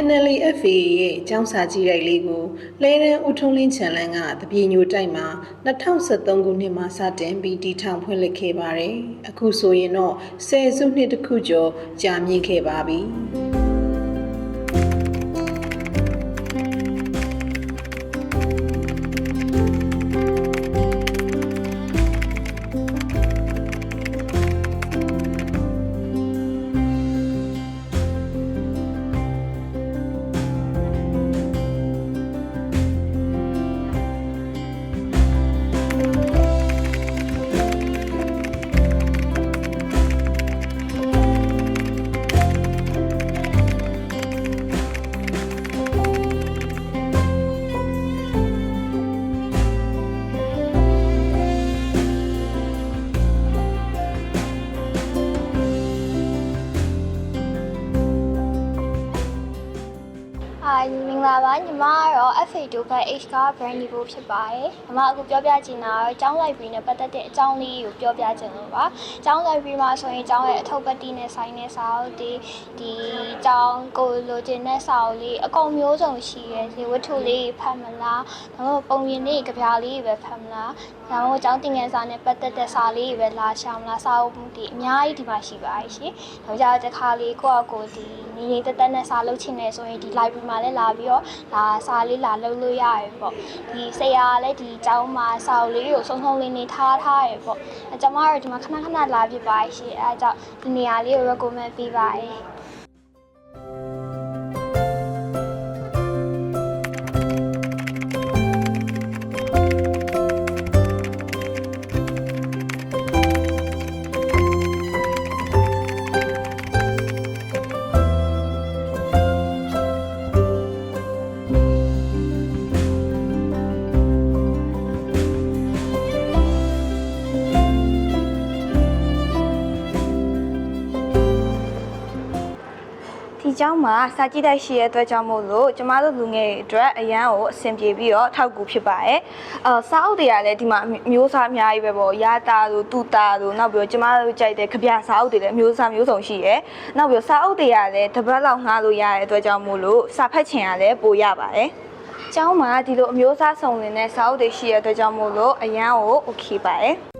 NLFA ရဲ့ကျောင်းစာကြည့်တိုက်လေးကိုလဲရန်ဦးထုံးလင်းချန်လန်းကတပြေညိုတိုက်မှာ2023ခုနှစ်မှာစတင်ပြီးတည်ထောင်ဖွင့်လှစ်ခဲ့ပါတယ်။အခုဆိုရင်တော့ဆယ်စုနှစ်တစ်ခုကျော်ကြာမြင့်ခဲ့ပါပြီ။ ဂလာပါညီမကတော့ FA2 ဘတ် H က brand new ဖြစ်ပါတယ်။ညီမအခုပြောပြချင်တာကတော့ကျောင်း library နဲ့ပတ်သက်တဲ့အကြောင်းလေးကိုပြောပြချင်လို့ပါ။ကျောင်း library မှာဆိုရင်ကျောင်းရဲ့အထုပ်ပတ်တိနဲ့ဆိုင်တဲ့စာအုပ်တွေဒီကျောင်းကိုလိုချင်တဲ့စာအုပ်လေးအကုန်မျိုးစုံရှိရဲ့ဒီဝတ္ထုလေးဖတ်မလား။ဒါမှမဟုတ်ပုံပြင်လေးကြပြားလေးပဲဖတ်မလား။ဒါမှမဟုတ်ကျောင်းတင်ငယ်စာနဲ့ပတ်သက်တဲ့စာလေးပဲလာရှာမလားစာအုပ်ဒီအများကြီးဒီမှာရှိပါရှင်။ဒါကြောင့်တစ်ခါလေးကိုယ့်အကိုဒီနေနေတက်တက်နဲ့စာလုပ်ချင်နေဆိုရင်ဒီ library မှာလည်းလာပြီးတော့ဒါစာလေးလာလုပ်လို့ရတယ်ပေါ့ဒီဆရာကလည်းဒီကျောင်းမှာစာအုပ်လေးကိုစုံစုံလေးနေထားထားရပေါ့အဲကျွန်မတို့ဒီမှာခဏခဏလာဖြစ်ပါရှင်အဲဒါကြောင့်ဒီနေရာလေးကို recommend ပေးပါတယ် ဒီเจ้าမှာစာကြည့်တိုက်ရှိရဲ့အတွက်ကြောင့်မို့လို့ကျမတို့လူငယ်တွေအတွက်အရန်ကိုအဆင်ပြေပြီးတော့ထောက်ကူဖြစ်ပါတယ်။အဲစာအုပ်တွေကလည်းဒီမှာမျိုးစားအများကြီးပဲပေါ့။ရာတာတို့တူတာတို့နောက်ပြီးတော့ကျမတို့ကြိုက်တဲ့ကြပြစာအုပ်တွေလည်းမျိုးစားမျိုးစုံရှိရယ်။နောက်ပြီးတော့စာအုပ်တွေကလည်းတစ်ပတ်လောက်ငှားလို့ရတဲ့အတွက်ကြောင့်မို့လို့စာဖတ်ချင်ရလည်းပိုရပါတယ်။ကျောင်းမှာဒီလိုအမျိုးအစားစုံနေတဲ့စာအုပ်တွေရှိရတဲ့အတွက်ကြောင့်မို့လို့အရန်ကို okay ပါတယ်။